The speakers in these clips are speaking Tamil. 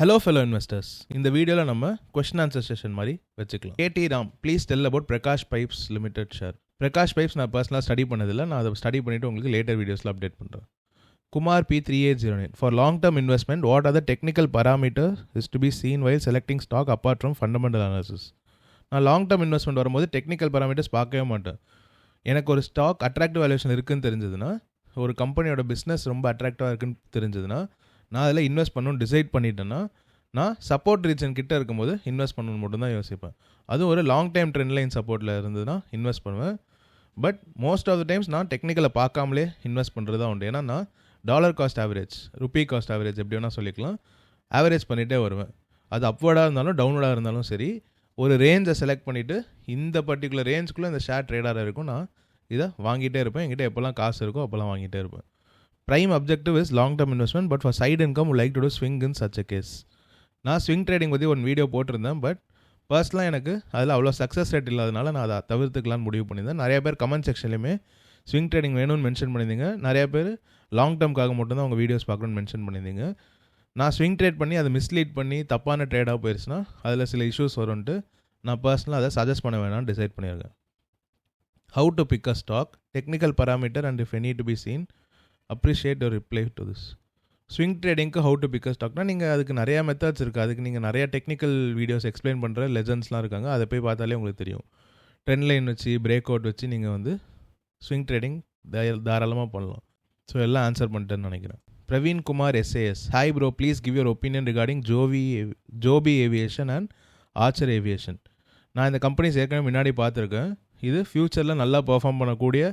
ஹலோ ஃபெலோ இன்வெஸ்டர்ஸ் இந்த வீடியோவில் நம்ம கொஸ்டின் ஆன்சர் செஷன் மாதிரி வச்சுக்கலாம். KD Ram please tell about Prakash pipes limited share Prakash pipes நான் பர்சனலாக ஸ்டடி பண்ணதில்லை. நான் அதை ஸ்டடி பண்ணிவிட்டு உங்களுக்கு லேட்டர் வீடியோஸில் அப்டேட் பண்ணுறேன் Kumar P three eight zero nine for long term investment what are the technical parameter is to be seen while selecting stock apart from fundamental analysis நான் லாங் டேர்ம் இன்வெஸ்ட்மெண்ட் வரும்போது டெக்னிக்கல் பராமீட்டர்ஸ் பார்க்கவே மாட்டேன். எனக்கு ஒரு ஸ்டாக் அட்ராக்டிவ் வேல்யூஷன் இருக்குன்னு தெரிஞ்சதுன்னா ஒரு கம்பெனியோட பிஸ்னஸ் ரொம்ப அட்ராக்டிவாக இருக்குன்னு தெரிஞ்சதுன்னா நான் அதில் இன்வெஸ்ட் பண்ணணும்னு டிசைட் பண்ணிட்டேன்னா நான் சப்போர்ட் ரீஜன் கிட்ட இருக்கும்போது இன்வெஸ்ட் பண்ணணும்னு மட்டும்தான் யோசிப்பேன். அதுவும் ஒரு லாங் டைம் ட்ரெண்ட் லைன் சப்போர்ட்டில் இருந்ததுன்னா இன்வெஸ்ட் பண்ணுவேன். But most of the times நான் டெக்னிக்கலை பார்க்காமலே இன்வெஸ்ட் பண்ணுறது தான் உண்டு. ஏன்னா நான் dollar cost average rupee cost average எப்படி வேணால் சொல்லிக்கலாம். ஆவரேஜ் பண்ணிகிட்டே வருவேன். அது அப்வர்டாக இருந்தாலும் டவுன்வர்டாக இருந்தாலும் சரி ஒரு ரேஞ்சை செலக்ட் பண்ணிவிட்டு இந்த பர்டிகுலர் ரேஞ்சுக்குள்ளே இந்த ஷேர் ட்ரேடாக இருக்கும். நான் இதை வாங்கிட்டே இருப்பேன். என்கிட்ட எப்போல்லாம் காசு இருக்கோ அப்போல்லாம் வாங்கிட்டே இருப்பேன். Prime objective is long term investment but for side income like to do swing in such a case நான் ஸ்விங் ட்ரேடிங் பற்றி ஒன் வீடியோ போட்டிருந்தேன் பட் பர்ஸ்னலாக எனக்கு அதில் அவ்வளோ சக்ஸஸ் ரேட் இல்லாதனால நான் அதை தவிர்த்துக்கலான்னு முடிவு பண்ணியிருந்தேன். நிறைய பேர் கமெண்ட் செக்ஷன்லையுமே ஸ்விங் ட்ரேடிங் வேணும்னு மென்ஷன் பண்ணியிருந்தீங்க. நிறைய பேர் லாங் டேர்ம்காக மட்டும்தான் உங்கள் வீடியோஸ் பார்க்கணும்னு மென்ஷன் பண்ணியிருந்தீங்க. நான் ஸ்விங் ட்ரேட் பண்ணி அதை மிஸ்லீட் பண்ணி தப்பான ட்ரேடாக போயிடுச்சுன்னா அதில் சில இஷ்யூஸ் வரும்ன்ட்டு நான் பர்சனலாக அதை சஜஸ்ட் பண்ண வேணாம்னு டிசைட் பண்ணியிருக்கேன். How to pick a stock technical parameter and if any to be seen appreciate your reply to this swing ட்ரேடிங்க்கு how to pick ஸ்டாக்னா நீங்கள் அதுக்கு நிறையா மெத்தட்ஸ் இருக்குது அதுக்கு நீங்கள் நிறையா டெக்னிக்கல் வீடியோஸ் எக்ஸ்பிளைன் பண்ணுற லெசன்ஸ்லாம் இருக்காங்க. அதை போய் பார்த்தாலே உங்களுக்கு தெரியும். ட்ரெண்ட் லைன் வச்சு பிரேக் அவுட் வச்சு நீங்கள் வந்து ஸ்விங் ட்ரேடிங் தாராளமாக பண்ணலாம். ஸோ எல்லாம் ஆன்சர் பண்ணிட்டேன்னு நினைக்கிறேன். Praveen Kumar SAS hi bro please give your opinion regarding Joby Joby aviation and Archer aviation நான் இந்த கம்பெனிஸ் ஏற்கனவே முன்னாடி பார்த்துருக்கேன். இது ஃப்யூச்சரில் நல்லா பெர்ஃபார்ம் பண்ணக்கூடிய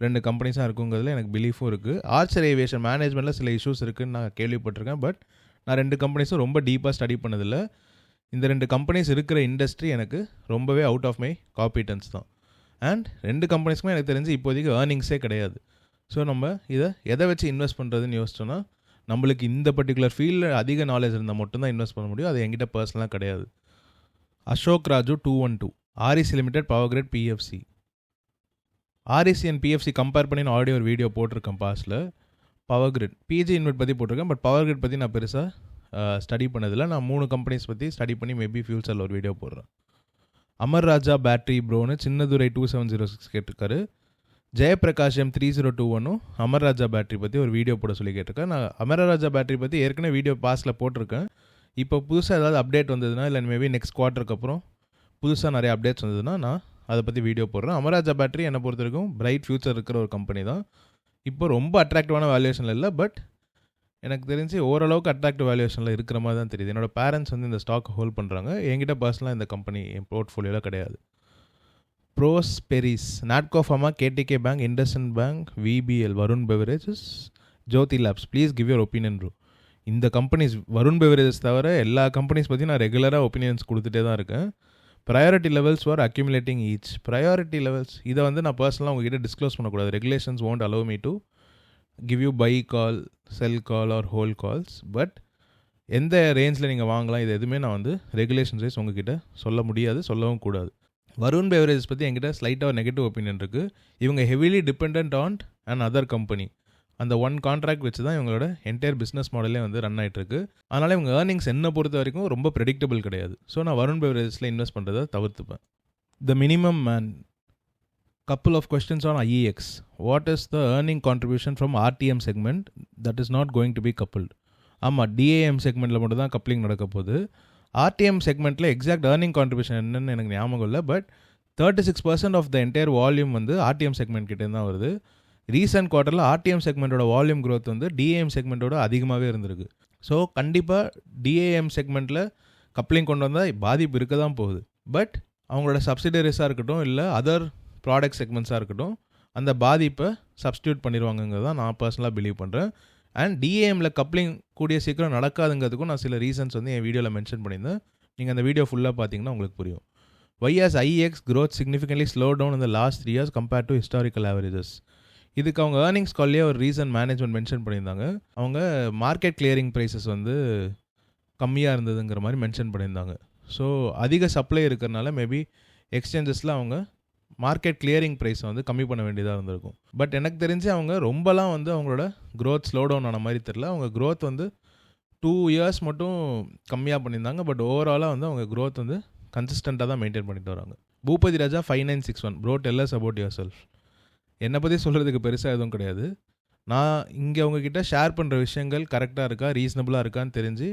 ரெண்டு கம்பெனிஸாக இருக்குங்கிறதுல எனக்கு பிலீஃபும் இருக்குது ஆர்ச்சர் ஏவியேஷன் மேனேஜ்மெண்ட்டில் சில இஷ்யூஸ் இருக்குதுன்னு நான் கேள்விப்பட்டிருக்கேன். பட் நான் ரெண்டு கம்பெனிஸும் ரொம்ப டீப்பாக ஸ்டடி பண்ணதில்லை. இந்த ரெண்டு கம்பெனிஸ் இருக்கிற இண்டஸ்ட்ரி எனக்கு ரொம்பவே அவுட் ஆஃப் மை காம்பிடன்ஸ் தான். அண்ட் ரெண்டு கம்பெனிஸ்க்குமே எனக்கு தெரிஞ்சு இப்போதைக்கு ஏர்னிங்ஸே கிடையாது. ஸோ நம்ம இதை எதை வச்சு இன்வெஸ்ட் பண்ணுறதுன்னு யோசிச்சோன்னா நம்மளுக்கு இந்த பர்டிகுலர் ஃபீல்டில் அதிக நாலேஜ் இருந்தால் மட்டும்தான் இன்வெஸ்ட் பண்ண முடியும். அது என்கிட்ட பர்சனலாக கிடையாது. Ashok Raju two one two Aris limited power grid PFC REC and PFC compare பண்ணி நான் ஆல்ரெடி ஒரு வீடியோ போட்டிருக்கேன் பாஸில் பவர் கிரிட் பிஜி இன்வெர்ட் பற்றி போட்டிருக்கேன் பட் பவர் கிரிட் பற்றி நான் பெருசாக ஸ்டடி பண்ணதில்லை. நான் மூணு கம்பெனிஸ் பற்றி ஸ்டடி பண்ணி மேபி ஃபியூச்சரில் ஒரு வீடியோ போடுறேன். Amar Raja battery ப்ரோன்னு Chinnadurai two seven zero six கேட்டிருக்காரு. Jayaprakash M three zero two ஒன்னும் அமர் ராஜா பேட்டரி பற்றி ஒரு வீடியோ போட சொல்லி கேட்டிருக்கேன் நான் அமர் ராஜா பேட்டரி பற்றி ஏற்கனவே வீடியோ பாஸில் போட்டிருக்கேன். இப்போ புதுசாக ஏதாவது அப்டேட் வந்ததுன்னா இல்லை மேபி நெக்ஸ்ட் குவார்ட்டருக்கு அப்புறம் புதுசாக நிறைய அப்டேட்ஸ் வந்ததுன்னா நான் அதை பற்றி வீடியோ போடுறேன். அமராஜா பேட்டரி என்னை பொறுத்த வரைக்கும் பிரைட் ஃபியூச்சர் இருக்கிற ஒரு கம்பெனி தான். இப்போ ரொம்ப அட்ராக்டிவான வேல்யூஷனில் இல்லை பட் எனக்கு தெரிஞ்சு ஓரளவுக்கு அட்ராக்டிவ் வேல்யூஷனில் இருக்கிற மாதிரி தான் தெரியுது. என்னோட பேரண்ட்ஸ் வந்து இந்த ஸ்டாக் ஹோல்ட் பண்ணுறாங்க என்கிட்ட பர்சனலாக இந்த கம்பெனி என் போர்ட்ஃபோலியோவில் கிடையாது. Bros berries Natco pharma KTK bank IndusInd bank VBL Varun beverages Jyothy labs please give your opinion ரூ இந்த கம்பெனிஸ் வருண் பெவரேஜஸ் தவிர எல்லா கம்பெனிஸ் பற்றி நான் ரெகுலராக ஒப்பீனியன்ஸ் கொடுத்துட்டே தான் இருக்கேன். Priority levels for accumulating each priority levels இதை வந்து நான் பர்சனலாக உங்ககிட்ட டிஸ்க்ளோஸ் பண்ணக்கூடாது. Regulations won't allow me to give you buy call sell call or hold calls but எந்த ரேஞ்சில் நீங்கள் வாங்கலாம் இது எதுவுமே நான் வந்து ரெகுலேஷன் ரேஸ் உங்ககிட்ட சொல்ல முடியாது சொல்லவும் கூடாது. வருண் பெவரேஜஸ் பற்றி என்கிட்ட ஸ்லைட்டாக நெகட்டிவ் ஒப்பீனியன் இருக்குது இவங்க heavily depend on and other company அந்த ஒன் கான்ட்ராக்ட் வச்சு தான் இவங்களோட என்டையர் பிஸ்னஸ் மாடலே வந்து ரன் ஆகிட்டுருக்கு அதனால் இவங்க ஏர்னிங்ஸ் என்ன பொறுத்த வரைக்கும் ரொம்ப ப்ரெடிக்டபிள் கிடையாது. ஸோ நான் வருண் பெவரேஜஸில் இன்வெஸ்ட் பண்ணுறதை தவிர்த்துப்பேன். The minimum man couple of questions on IEX. What is the earning contribution from RTM segment that is not going to be coupled? ஆமாம் டிஏஎம் செக்மெண்ட்டில் மட்டும் தான் கப்ளிங் நடக்க போகுது. ஆர்டிஎம் செக்மெண்ட்டில் எக்ஸாக்ட் ஏர்னிங் கான்ட்ரிபியூஷன் என்னன்னு எனக்கு ஞாபகம் இல்லை but thirty six percent of the entire volume வந்து ஆர்டிஎம் செக்மெண்ட் கிட்டே தான் வருது. ரீசன்ட் குவார்ட்டரில் ஆர்டிஎம் செக்மெண்ட்டோட வால்யூம் க்ரோத் வந்து டிஏஎம் செக்மெண்ட்டோட அதிகமாகவே இருந்திருக்கு. ஸோ கண்டிப்பாக டிஏஎம் செக்மெண்ட்டில் கப்ளிங் கொண்டு வந்தால் பாதிப்பு இருக்க தான் போகுது. பட் அவங்களோட சப்சிடரிஸாக இருக்கட்டும் இல்லை அதர் ப்ராடக்ட் செக்மெண்ட்ஸாக இருக்கட்டும் அந்த பாதிப்பை சப்ஸ்டியூட் பண்ணிடுவாங்கங்கிறது தான் நான் பர்சனலாக பிலீவ் பண்ணுறேன் அண்ட் டிஏஎம்மில் கப்ளிங் கூடிய சீக்கிரம் நடக்காதுங்கிறதுக்கும் நான் சில ரீசன்ஸ் வந்து என் வீடியோவில் மென்ஷன் பண்ணியிருந்தேன். நீங்கள் அந்த வீடியோ ஃபுல்லாக பார்த்தீங்கன்னா உங்களுக்கு புரியும். YS IX growth significantly slow down இந்த last three years compared to historical averages இதுக்கு அவங்க ஏர்னிங்ஸ் கால்லேயே ஒரு ரீசன் மேனேஜ்மெண்ட் மென்ஷன் பண்ணியிருந்தாங்க. அவங்க மார்க்கெட் கிளியரிங் ப்ரைஸஸ் வந்து கம்மியாக இருந்ததுங்கிற மாதிரி மென்ஷன் பண்ணியிருந்தாங்க. ஸோ அதிக சப்ளை இருக்கிறனால மேபி எக்ஸ்சேஞ்சஸில் அவங்க மார்க்கெட் கிளியரிங் ப்ரைஸை வந்து கம்மி பண்ண வேண்டியதாக இருந்திருக்கும். பட் எனக்கு தெரிஞ்சு அவங்க ரொம்பலாம் வந்து அவங்களோட க்ரோத் ஸ்லோ டவுன் ஆன மாதிரி தெரில அவங்க க்ரோத் வந்து டூ இயர்ஸ் மட்டும் கம்மியாக பண்ணியிருந்தாங்க. பட் ஓவராலாக வந்து அவங்க க்ரோத் வந்து கன்சிஸ்டண்ட்டாக தான் மெயின்டைன் பண்ணிட்டு வராங்க. Boopathi Raja five nine six one bro tell us about yourself என்னை பற்றி சொல்கிறதுக்கு பெருசாக எதுவும் கிடையாது. நான் இங்கே உங்ககிட்ட ஷேர் பண்ணுற விஷயங்கள் கரெக்டாக இருக்கா ரீசனபுளாக இருக்கான்னு தெரிஞ்சு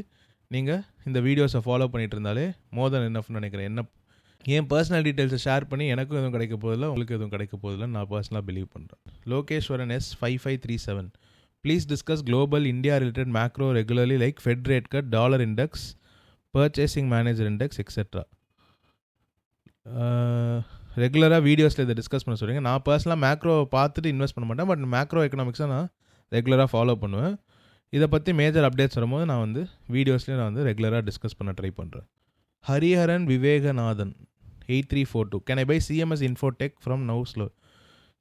நீங்கள் இந்த வீடியோஸை ஃபாலோ பண்ணிட்டு இருந்தாலே மோர் தென் என்னஃப்னு நினைக்கிறேன். என்ன என் பர்சனல் டீட்டெயில்ஸை ஷேர் பண்ணி எனக்கும் எதுவும் கிடைக்க போதில்ல உங்களுக்கு எதுவும் கிடைக்க போதில்லை நான் பர்சனலாக பிலீவ் பண்ணுறேன் Lokeswaran S five five three seven please discuss global India related macro regularly like Fed rate cut dollar index purchasing manager index etcetera ரெகுலராக வீடியோஸில் இதை டிஸ்கஸ் பண்ண சொல்கிறீங்க நான் பர்சனலாக மேக்ரோ பார்த்துட்டு இன்வெஸ்ட் பண்ண மாட்டேன். பட் மேக்ரோ எக்கனாமிக்ஸை நான் ரெகுலராக ஃபாலோ பண்ணுவேன். இதை பற்றி மேஜர் அப்டேட்ஸ் வரும்போது நான் வந்து வீடியோஸ்லேயும் நான் வந்து ரெகுலராக டிஸ்கஸ் பண்ண ட்ரை பண்ணுறேன் Hariharan Vivekanathan eight three four two can I buy CMS Infotech from now's low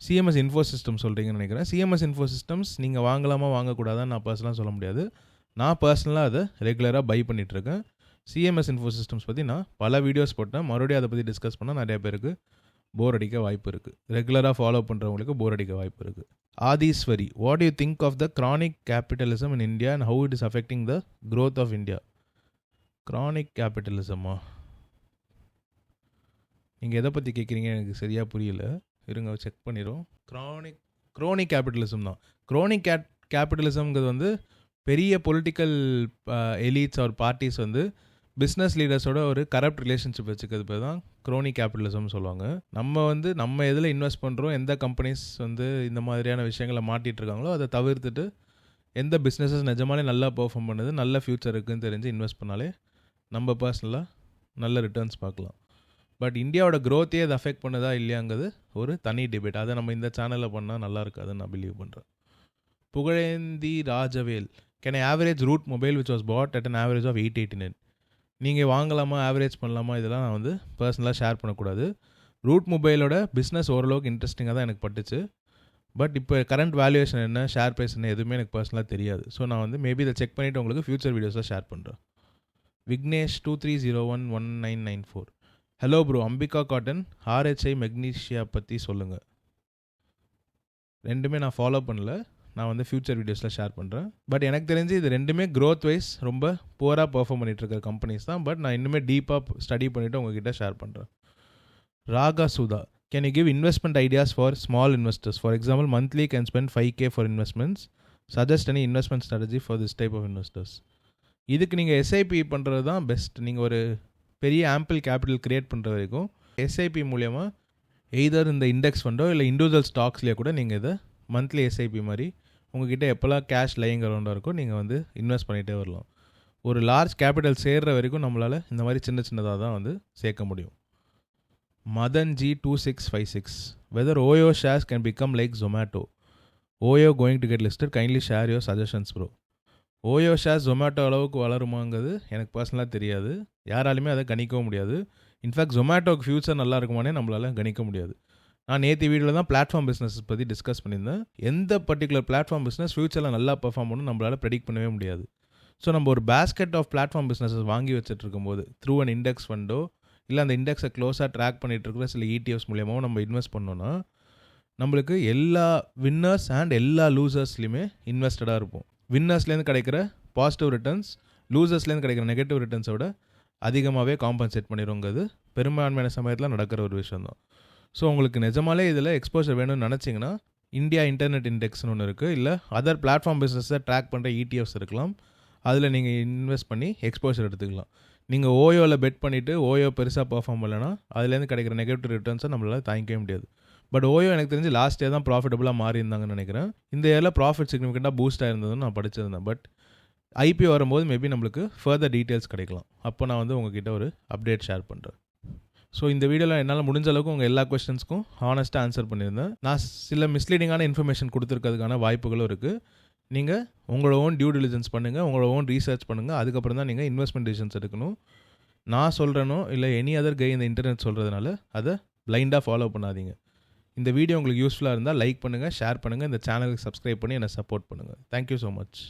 CMS info system சொல்கிறீங்கன்னு நினைக்கிறேன். சிஎம்எஸ் இன்ஃபோ சிஸ்டம்ஸ் நீங்கள் வாங்கலாமா வாங்கக்கூடாதான்னு நான் பர்சனலாக சொல்ல முடியாது. நான் பர்சனலாக அதை ரெகுலராக பை பண்ணிகிட்ருக்கேன் சிஎம்எஸ் இன்ஃபோ சிஸ்டம்ஸ் பற்றி நான் பல வீடியோஸ் போட்டேன். மறுபடியும் அதை பற்றி டிஸ்கஸ் பண்ணால் நிறைய பேருக்கு போர் அடிக்க வாய்ப்பு இருக்குது ரெகுலராக ஃபாலோ பண்ணுறவங்களுக்கு போர் அடிக்க வாய்ப்பு இருக்குது Aadeeswari what you think of the chronic capitalism in India and how it is affecting the growth of India chronic கேபிட்டலிசமா நீங்கள் எதை பற்றி கேட்குறீங்க எனக்கு சரியாக புரியல. இருங்க செக் பண்ணிடும் க்ரானிக் க்ரோனிக் கேபிட்டலிசம் தான். க்ரோனிக் கே கேபிட்டலிசம்ங்கிறது வந்து பெரிய பொலிட்டிக்கல் எலீட்ஸ் ஆர் பார்ட்டிஸ் வந்து பிஸ்னஸ் லீடர்ஸோட ஒரு கரப்ட் ரிலேஷன்ஷிப் வச்சுக்கிறது பேர் தான் க்ரோனிக் கேபிட்டலிசம் சொல்லுவாங்க. நம்ம வந்து நம்ம எதில் இன்வெஸ்ட் பண்ணுறோம் எந்த கம்பெனிஸ் வந்து இந்த மாதிரியான விஷயங்களை மாட்டிட்டு இருக்காங்களோ அதை தவிர்த்துட்டு எந்த பிஸ்னஸஸ் நிஜமாலே நல்லா பெர்ஃபார்ம் பண்ணுது நல்ல ஃப்யூச்சர் இருக்குதுன்னு தெரிஞ்சு இன்வெஸ்ட் பண்ணாலே நம்ம பர்சனலாக நல்ல ரிட்டர்ன்ஸ் பார்க்கலாம். பட் இந்தியாவோட க்ரோத்தையே அது அஃபெக்ட் பண்ணுதா இல்லையாங்கிறது ஒரு தனி டிபேட் அதை நம்ம இந்த சேனலில் பண்ணால் நல்லா இருக்காதுன்னு நான் பிலீவ் பண்ணுறேன் Pugazhendhi Rajavel. Can average Route Mobile which was bought at an average of eight eighty nine நீங்கள் வாங்கலாமா ஆவரேஜ் பண்ணலாமா இதெல்லாம் நான் வந்து பர்சனலாக ஷேர் பண்ணக்கூடாது. ரூட் மொபைலோட பிஸ்னஸ் ஓரளவுக்கு இன்ட்ரெஸ்டிங்காக தான் எனக்கு பட்டுச்சு. பட் இப்போ கரண்ட் வேல்யூவேஷன் என்ன ஷேர் ப்ரைஸ் என்ன எதுவுமே எனக்கு பர்சனலாக தெரியாது. ஸோ நான் வந்து மேபி இதை செக் பண்ணிவிட்டு உங்களுக்கு ஃபியூச்சர் வீடியோஸாக ஷேர் பண்ணுறேன் Vignesh two three zero one one nine nine four hello bro Ambika cotton RHI Magnesita பற்றி சொல்லுங்கள் ரெண்டுமே நான் ஃபாலோ பண்ணல. நான் வந்து ஃபியூச்சர் வீடியோஸில் ஷேர் பண்ணுறேன் பட் எனக்கு தெரிஞ்சு இது ரெண்டுமே க்ரோத் வைஸ் ரொம்ப புவராக பெர்ஃபார்ம் பண்ணிகிட்டு இருக்கிற கம்பெனிஸ் தான். பட் நான் இன்னுமே டீப்பாக ஸ்டடி பண்ணிவிட்டு உங்ககிட்ட ஷேர் பண்ணுறேன் Raga Sudha can you give investment ideas for small investors for example monthly can spend five K for investments suggest any investment strategy for this type of investors இதுக்கு நீங்கள் எஸ்ஐபி பண்ணுறது தான் பெஸ்ட் நீங்கள் ஒரு பெரிய ஆம்பிள் கேபிட்டல் கிரியேட் பண்ணுற வரைக்கும் எஸ்ஐபி மூலயமா எய்தர் இந்த இண்டெக்ஸ் ஃபண்டோ இல்லை இண்டிவிஜுவல் ஸ்டாக்ஸ்லேயே கூட நீங்கள் இதை மந்த்லி எஸ்ஐபி மாதிரி உங்ககிட்ட எப்போல்லாம் கேஷ் லையிங் அரௌண்டாக இருக்கோ நீங்கள் வந்து இன்வெஸ்ட் பண்ணிகிட்டே வரலாம். ஒரு லார்ஜ் கேபிட்டல் சேர்கிற வரைக்கும் நம்மளால் இந்த மாதிரி சின்ன சின்னதாக தான் வந்து சேர்க்க முடியும். Madan ji two six five six whether OYO shares can become like Zomato OYO going to get listed kindly share your suggestions bro OYO shares Zomato அளவுக்கு வளருமாங்கிறது எனக்கு பர்சனலாக தெரியாது. யாராலுமே அதை கணிக்கவும் முடியாது. இன்ஃபேக்ட் ஜொமேட்டோக்கு ஃப்யூச்சர் நல்லா இருக்குமானே நம்மளால் கணிக்க முடியாது. நான் நேற்று வீடியோவில் தான் பிளாட்ஃபார்ம் பிஸ்னஸ் பற்றி டிஸ்கஸ் பண்ணியிருந்தேன். எந்த பர்டிகுலர் பிளாட்ஃபார்ம் பிஸ்னஸ் ஃபியூச்சரில் நல்லா பெர்ஃபார்ம் பண்ணணும் நம்மளால் ப்ரெடிக்ட் பண்ணவே முடியாது. ஸோ நம்ம ஒரு பேஸ்கெட் ஆஃப் பிளாட்ஃபார்ம் பிஸ்னஸஸ் வாங்கி வச்சுட்டு இருக்கும்போது த்ரூ அன் இண்டெக்ஸ் ஃபண்டோ இல்லை அந்த இண்டெக்ஸை க்ளோஸாக ட்ராக் பண்ணிகிட்டு இருக்கிற சில இடிஎஃப்ஸ் மூலியமாகவும் நம்ம இன்வெஸ்ட் பண்ணோன்னா நம்மளுக்கு எல்லா வின்னர்ஸ் அண்ட் எல்லா லூசர்ஸ்லையுமே இன்வெஸ்டடாக இருப்போம். வின்னர்ஸ்லேருந்து கிடைக்கிற பாசிட்டிவ் ரிட்டர்ன்ஸ் லூசர்ஸ்லேருந்து கிடைக்கிற நெகட்டிவ் ரிட்டர்ன்ஸோட அதிகமாகவே காம்பன்சேட் பண்ணிடுங்கிறது பெரும்பான்மையான சமயத்தில் நடக்கிற ஒரு விஷயம் தான் ஸோ உங்களுக்கு நிஜமாலே இதில் எக்ஸ்போஷர் வேணும்னு நினச்சிங்கன்னா இந்தியா இன்டர்நெட் இண்டெக்ஸ்னு ஒன்று இருக்குது இல்லை அதர் பிளாட்ஃபார்ம் பிஸ்னஸை ட்ராக் பண்ணுற இடிஎஃப்ஸ் இருக்கலாம். அதில் நீங்கள் இன்வெஸ்ட் பண்ணி எக்ஸ்போஷர் எடுத்துக்கலாம். நீங்கள் ஓயோவில் பெட் பண்ணிவிட்டு ஓயோ பெருசாக பர்ஃபார்ம் பண்ணலைன்னா அதுலேருந்து கிடைக்கிற நெகட்டிவ் ரிட்டர்ன்ஸை நம்மளால் தாங்கிக்கவே முடியாது. பட் ஓயோ எனக்கு தெரிஞ்சு லாஸ்ட் இயர் தான் ப்ராஃபிட்டபுளாக மாறி இருந்தாங்கன்னு நினைக்கிறேன். இந்த இயரில் ப்ராஃபிட் சிக்னிஃபிகண்ட்டாக பூஸ்ட் ஆயிருந்ததுன்னு நான் படிச்சிருந்தேன். பட் ஐபிஓ வரும்போது மேபி நம்மளுக்கு ஃபர்தர் டீட்டெயில்ஸ் கிடைக்கலாம். அப்போ நான் வந்து உங்ககிட்ட ஒரு அப்டேட் ஷேர் பண்ணுறேன் ஸோ இந்த வீடியோவில் என்னால் முடிஞ்ச அளவுக்கு உங்கள் எல்லா கொஸ்டின்ஸ்க்கும் ஹானஸ்ட்டாக ஆன்சர் பண்ணியிருந்தேன். நான் சில மிஸ்லீடிங்கான இன்ஃபர்மேஷன் கொடுத்துருக்கிறதுக்கான வாய்ப்புகளும் இருக்குது நீங்கள் உங்களோட ஓன் டியூ டிலிஜென்ஸ் பண்ணுங்கள் உங்களோட ஓன் ரீசர்ச் பண்ணுங்கள் அதுக்கப்புறம் தான் நீங்கள் இன்வெஸ்ட்மெண்ட் டிசிஷன்ஸ் எடுக்கணும். நான் சொல்கிறேனோ இல்லை எனி அதர் கை இந்த இன்டர்நெட் சொல்கிறதுனால அதை பிளைண்டாக ஃபாலோ பண்ணாதீங்க. இந்த வீடியோ உங்களுக்கு யூஸ்ஃபுல்லாக இருந்தால் லைக் பண்ணுங்கள் ஷேர் பண்ணுங்கள் இந்த சேனலுக்கு சப்ஸ்கிரைப் பண்ணி என்னை சப்போர்ட் பண்ணுங்கள் தேங்க்யூ ஸோ மச்